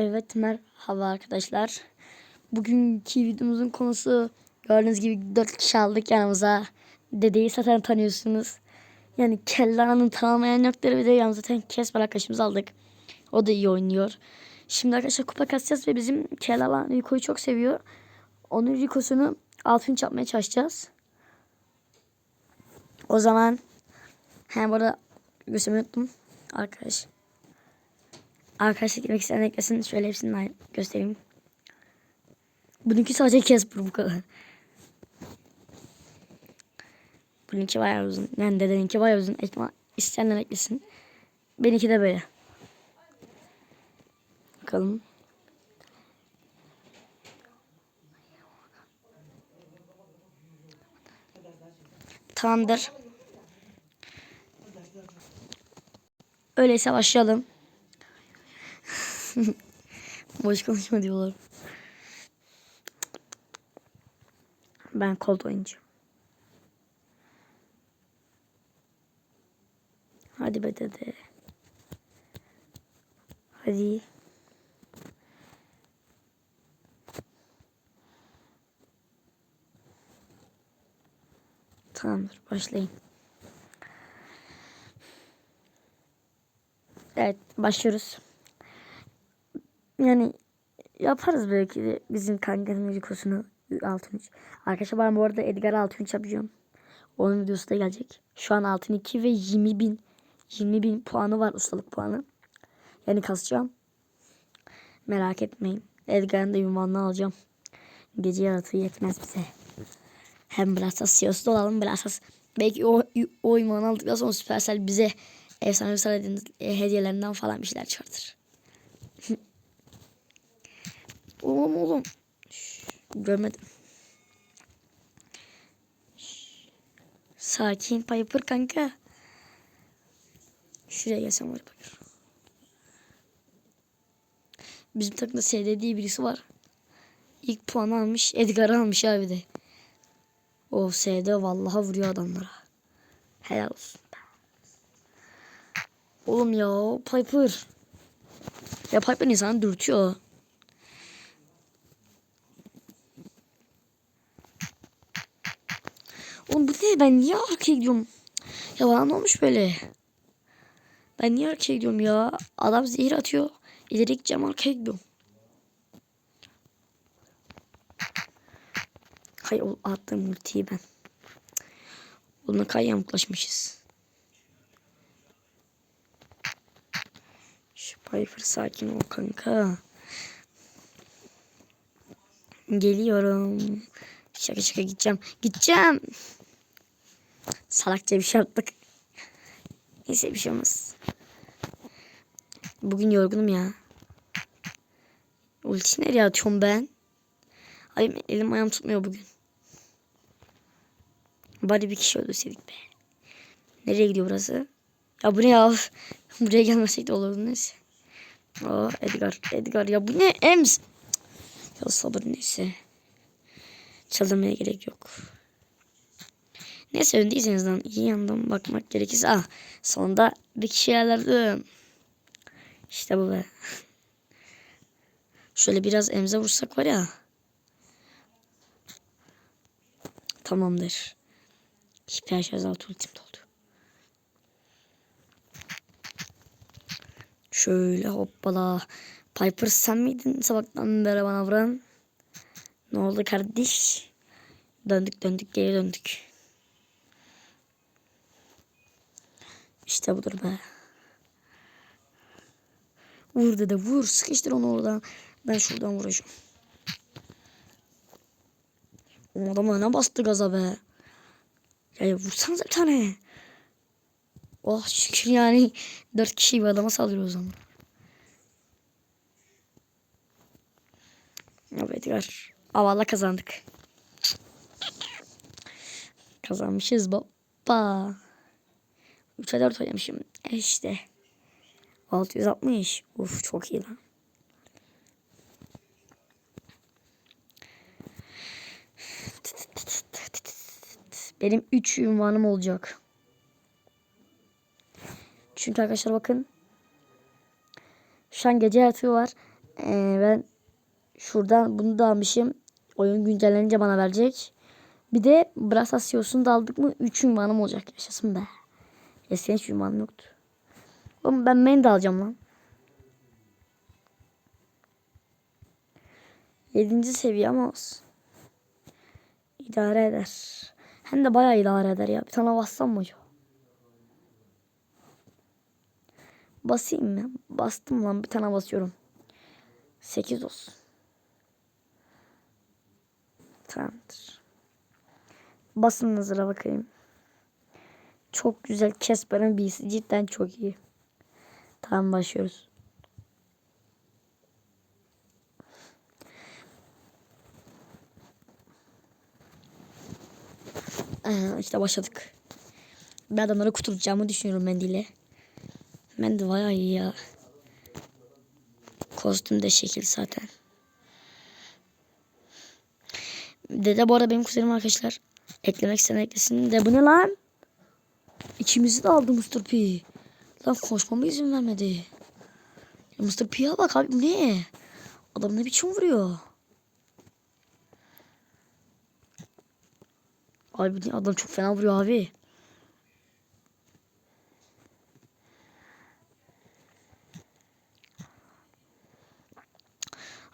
Evet merhaba arkadaşlar. Bugünkü videomuzun konusu gördüğünüz gibi 4 kişi aldık yanımıza. Dedeyi zaten tanıyorsunuz. Yani Kella'nın tanımayan yoktur bir de yanımıza zaten Kesper arkadaşımızı aldık. O da iyi oynuyor. Şimdi arkadaşlar kupa kasacağız ve bizim Kella Rico'yu çok seviyor. Onun Rico'sunu altın yapmaya çalışacağız. O zaman hem burada göstermeyi unuttum. Arkadaş. Arkadaşlar girmek isteyen eklesin. Şöyle hepsini göstereyim. Bununki sadece Casper bu kadar. Bununki bayağı uzun. Yani dedeninki bayağı uzun. Ekma isteyenler eklesin. Benimki de böyle. Bakalım. Tamamdır. Öyleyse başlayalım. Boş konuşma diyorlar. Ben kolt oyuncuyum. Hadi be dede. Hadi. Tamamdır başlayın. Evet başlıyoruz. Yani yaparız belki de bizim kankanın rikosunu altın 3. Arkadaşlar ben bu arada Edgar altın 3 yapacağım. Onun videosu da gelecek. Şu an altın 2 ve 20 bin 20 bin puanı var ustalık puanı. Yani kasacağım. Merak etmeyin. Edgar'ın da ünvanını alacağım. Gece yaratığı yetmez bize. Hem Brasas CEO'su da olalım. Brasas belki o, o ünvanı aldıktan sonra Supercell bize efsane bir hediyelerinden falan bir şeyler çıkartır. Oğlum oğlum. Şş, görmedim. Şş, sakin Piper kanka. Şuraya gelsem var bakır. Bizim takımda SD diye birisi var. İlk puanı almış. Edgar almış abi de. O SD vallahi vuruyor adamlara. Helal olsun. Oğlum ya Piper. Ya Piper insanı dürtüyor. Oğlum bu ne? Ben niye arkaya gidiyorum? Ya bana ne olmuş böyle? Ben niye arkaya gidiyorum ya? Adam zehir atıyor. İleri gideceğim arkaya gidiyorum. Hay o attığım ultiyi ben. Bununla kay yamuklaşmışız. Piper sakin ol kanka. Geliyorum. Şaka şaka gideceğim. Gideceğim. Salakça bir şey yaptık. Neyse bir şey olmaz. Bugün yorgunum ya. Ulti nereye atıyorum ben? Ay elim ayağım tutmuyor bugün. Bari bir kişi öldürseydik be. Nereye gidiyor burası? Ya bu ne ya? Buraya gelmesek de olurdu neyse. Aa Edgar. Edgar ya bu ne? Ems. Ya sabır neyse. Çaldırmaya gerek yok. Neyse öndeyseniz lan iyi yandan bakmak gerekirse. Ah sonunda bir kişi yerlerdim. İşte bu be. Şöyle biraz emze vursak var ya. Tamamdır. Hiper şarj altı ultim doldu. Şöyle hoppala. Piper sen miydin sabahtan beri bana vuran? Ne oldu kardeş? Döndük döndük geri döndük. İşte budur be. Vur dede vur. Sıkıştır onu oradan. Ben şuradan vuracağım. O adam öne bastı gaza be. Ya vursanıza bir tane. Oh şükür yani. Dört kişi bir adama saldırıyor o zaman. Evet var. Avala kazandık. Kazanmışız baba. 3'e 4 oynamışım. E işte. 660. Uf çok iyi lan. Benim 3 ünvanım olacak. Çünkü arkadaşlar bakın. Şu an gece yaratığı var. Ee, ben şuradan bunu da almışım. Oyun güncellenince bana verecek. Bir de Brass Asyos'unu da aldık mı 3 ünvanım olacak. Yaşasın be. Eskiden hiç ünvanım yoktu. Oğlum ben main de alacağım lan. 7. seviye ama olsun. İdare eder. Hem de bayağı idare eder ya. Bir tane bassam mı acaba? Basayım mı? Bastım lan. Bir tane basıyorum. 8 olsun. Tamamdır. Basın hazıra bakayım. Çok güzel. Casper'ın birisi cidden çok iyi. Tamam başlıyoruz. Aha, işte başladık. Ben adamları kuturacağımı düşünüyorum mendile. Mendil bayağı iyi ya. Kostüm de şekil zaten. Dede bu arada benim kuzenim arkadaşlar. Eklemek isteyen eklesin. De bu ne lan? İkimizi de aldı Mr. P. Lan konuşmama izin vermedi. Ya Mr. P'ye bak abi ne? Adam ne biçim vuruyor? Abi adam çok fena vuruyor abi.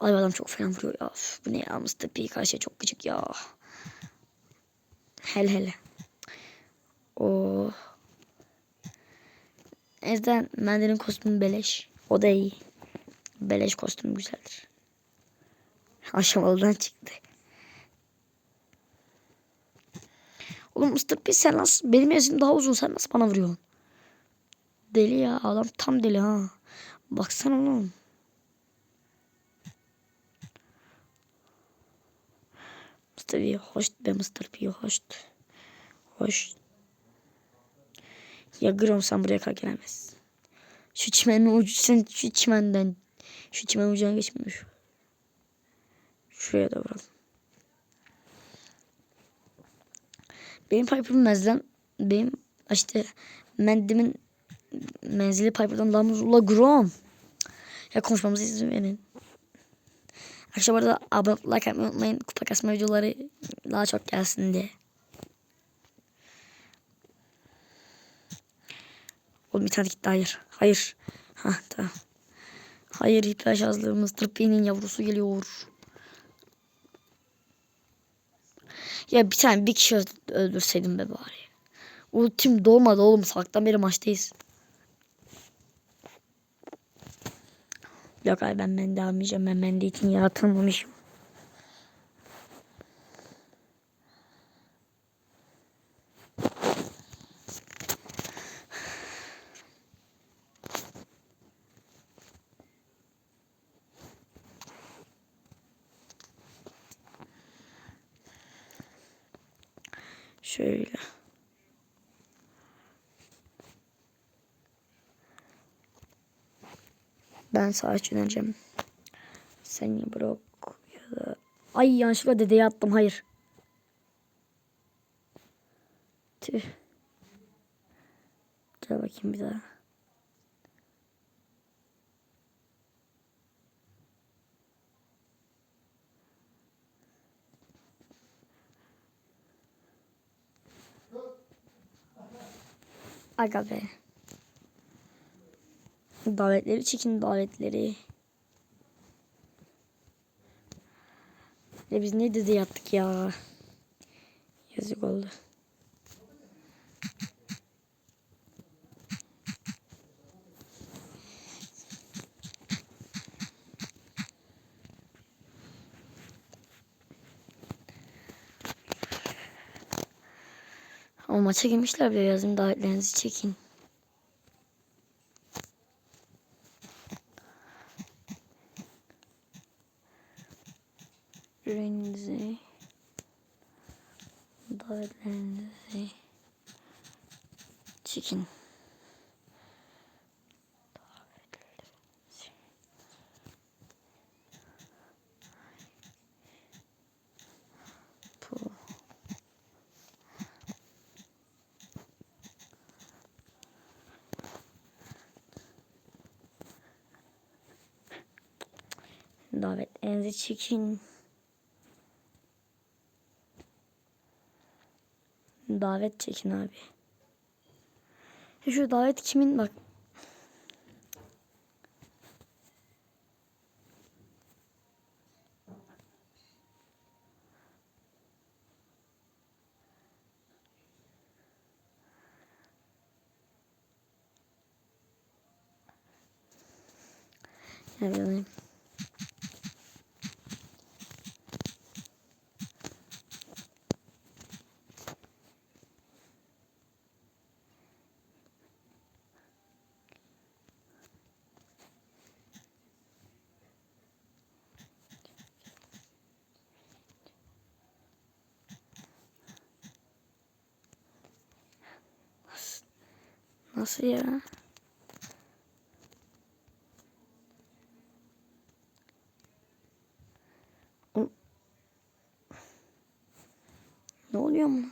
Ay adam çok fena vuruyor ya. Bu ne ya Mr. P karşıya çok gıcık ya. Hele hele. O. Ezden Mendel'in kostümü beleş. O da iyi. Beleş kostüm güzeldir. Aşamalıdan çıktı. Oğlum Mr. P sen nasıl benim yaşım daha uzun sen nasıl bana vuruyorsun? Deli ya adam tam deli ha. Baksana oğlum. Mr. P hoş be Mr. P hoş. Hoş. Ya Grom sen buraya kadar gelemezsin. Şu çimenin ucu sen şu çimenden şu çimen ucuna geçmiyor. Şuraya da vuralım. Benim Piper'ım mezlem benim işte mendimin menzili Piper'dan daha uzun. Ula Grom. Ya konuşmamıza izin verin. Bu arada abone like yapmayı unutmayın. Kupa kasma videoları daha çok gelsin diye. Oğlum bir tane gitti hayır. Hayır. Ha tamam. Hayır hiper azlığı Mr. P'nin yavrusu geliyor. Ya bir tane bir kişi öldürseydim be bari. Ultim dolmadı oğlum. Salaktan beri maçtayız. Yok abi ben Mende almayacağım. Ben Mende için yaratılmamışım. Şöyle. Ben sağa yöneleceğim. Sen ya bırak. Ay yanlışlıkla dedeye attım. Hayır. Tüh. Gel bakayım bir daha. Aga. Davetleri çekin davetleri. Ya biz ne dedi yaptık ya. Yazık oldu. Ama maça girmişler bile yazın davetlerinizi çekin. Davetlerinizi davetlerinizi çekin. Bu Enzi çekin. Davet çekin abi. Şu davet kimin bak. Ya Nasıl ya? Ne oluyor mu?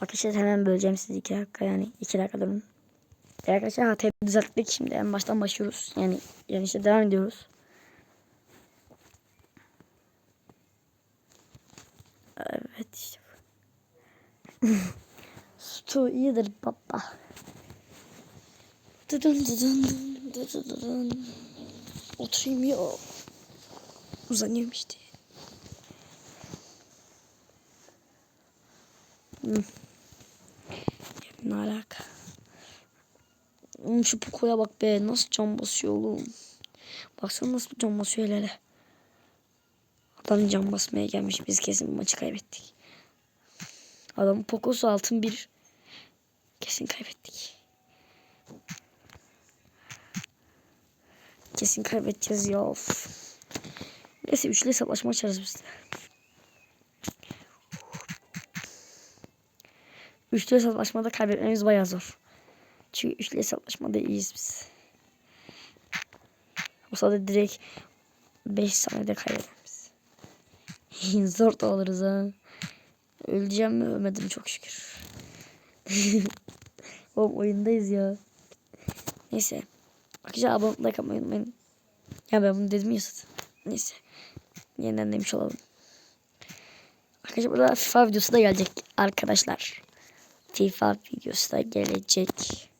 Arkadaşlar hemen böleceğim sizi iki dakika yani iki dakika durun. Arkadaşlar hatayı düzelttik şimdi en baştan başlıyoruz. Yani yani işte devam ediyoruz. Evet işte. Stu iyidir baba. Dıdın dıdın dıdın dıdın. Oturayım ya. Uzanıyorum işte. Hmm. Ne alaka? Oğlum şu Poco'ya bak be. Nasıl cam basıyor oğlum. Baksana nasıl cam basıyor hele hele. Adam cam basmaya gelmiş. Biz kesin maçı kaybettik. Adamın Poco'su altın bir. Kesin kaybettik. Kesin kaybedeceğiz ya. Of. Neyse üçlü hesaplaşma açarız biz de. Üçlü hesaplaşmada kaybetmemiz bayağı zor. Çünkü üçlü hesaplaşmada iyiyiz biz. O sırada direkt 5 saniyede kaybederiz. zor da alırız ha. Öleceğim mi? Ölmedim çok şükür. Oğlum oyundayız ya. Neyse. Arkadaşlar abone olmayı unutmayın. Ya ben bunu dedim ya zaten. Neyse. Yeniden demiş olalım. Arkadaşlar burada FIFA videosu da gelecek arkadaşlar. FIFA videosu da gelecek.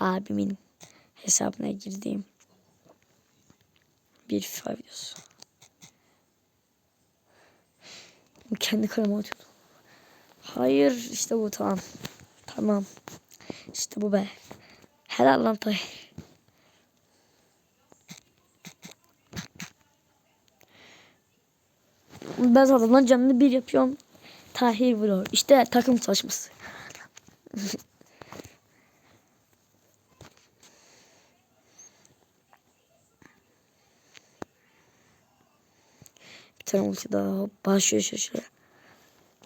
Abimin hesabına girdiğim bir FIFA videosu. Kendi kanalıma atıyordum. Hayır işte bu tamam. Tamam. İşte bu be. Helal lan Tay. Ben adamdan canını bir yapıyorum. Tahir vuruyor. İşte takım çalışması. tane ulti daha başlıyor şöyle.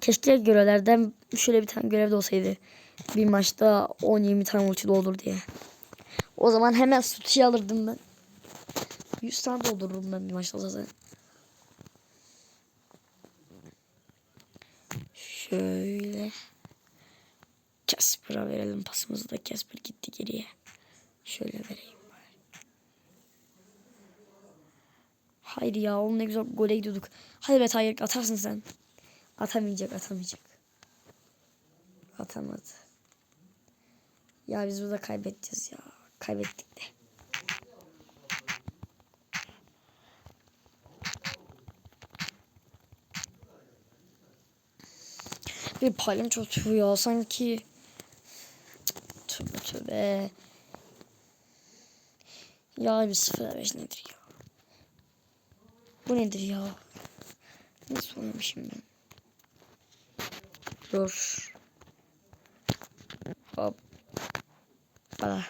Keşke görevlerden şöyle bir tane görev de olsaydı. Bir maçta 10-20 tane ulti doldur diye. O zaman hemen sutiyi alırdım ben. 100 tane doldururum ben bir maçta zaten. Şöyle. Casper'a verelim pasımızı da Casper gitti geriye. Şöyle Hayır ya ne güzel gole gidiyorduk. Hadi be hayır atarsın sen. Atamayacak atamayacak. Atamadı. Ya biz burada kaybedeceğiz ya. Kaybettik de. Bir palyaço türü ya sanki. Tövbe tövbe. Ya bir sıfır beş nedir ya? Bu nedir ya? Nasıl oynamışım ben? Dur. Hop. Bana.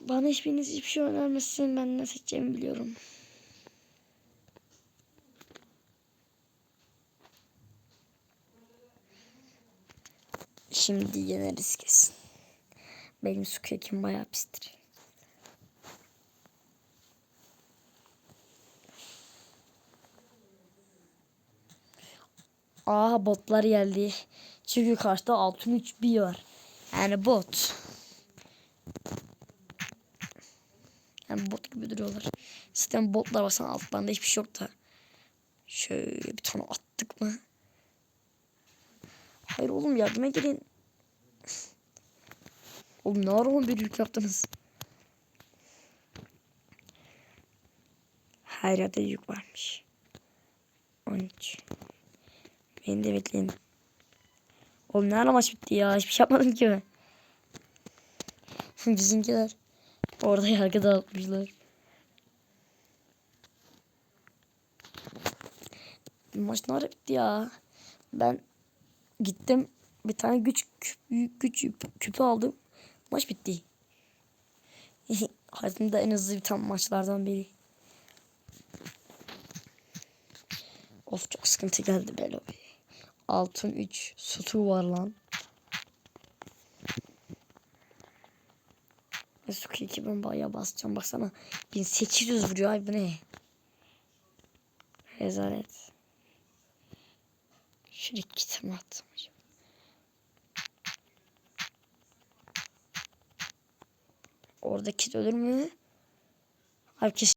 Bana hiçbiriniz hiçbir şey önermesin. Ben ne seçeceğimi biliyorum. Şimdi yeneriz kesin. Benim su kekim bayağı pistir. Aa botlar geldi. Çünkü karşıda altın 3 bir var. Yani bot. Yani bot gibi duruyorlar. Zaten botlar baksana altlarında hiçbir şey yok da. Şöyle bir tane attık mı? Hayır oğlum yardıma gelin. Oğlum ne ara 11 yük yaptınız? Her yerde yük varmış. 13. Beni de bekleyin. Oğlum ne maç bitti ya? Hiçbir şey yapmadım ki ben. Bizimkiler orada yargı dağıtmışlar. Maç ne ara bitti ya? Ben gittim bir tane güç küp, güç küp- küpü aldım. Maç bitti. Hayatımda en hızlı biten maçlardan biri. Of çok sıkıntı geldi be. Altın 3 sutu var lan. Ve Suki 2 ben bayağı basacağım baksana. 1800 vuruyor ay bu ne? Rezalet. Şuraya kitimi attım. Orada kit ölür mü? Abi kesin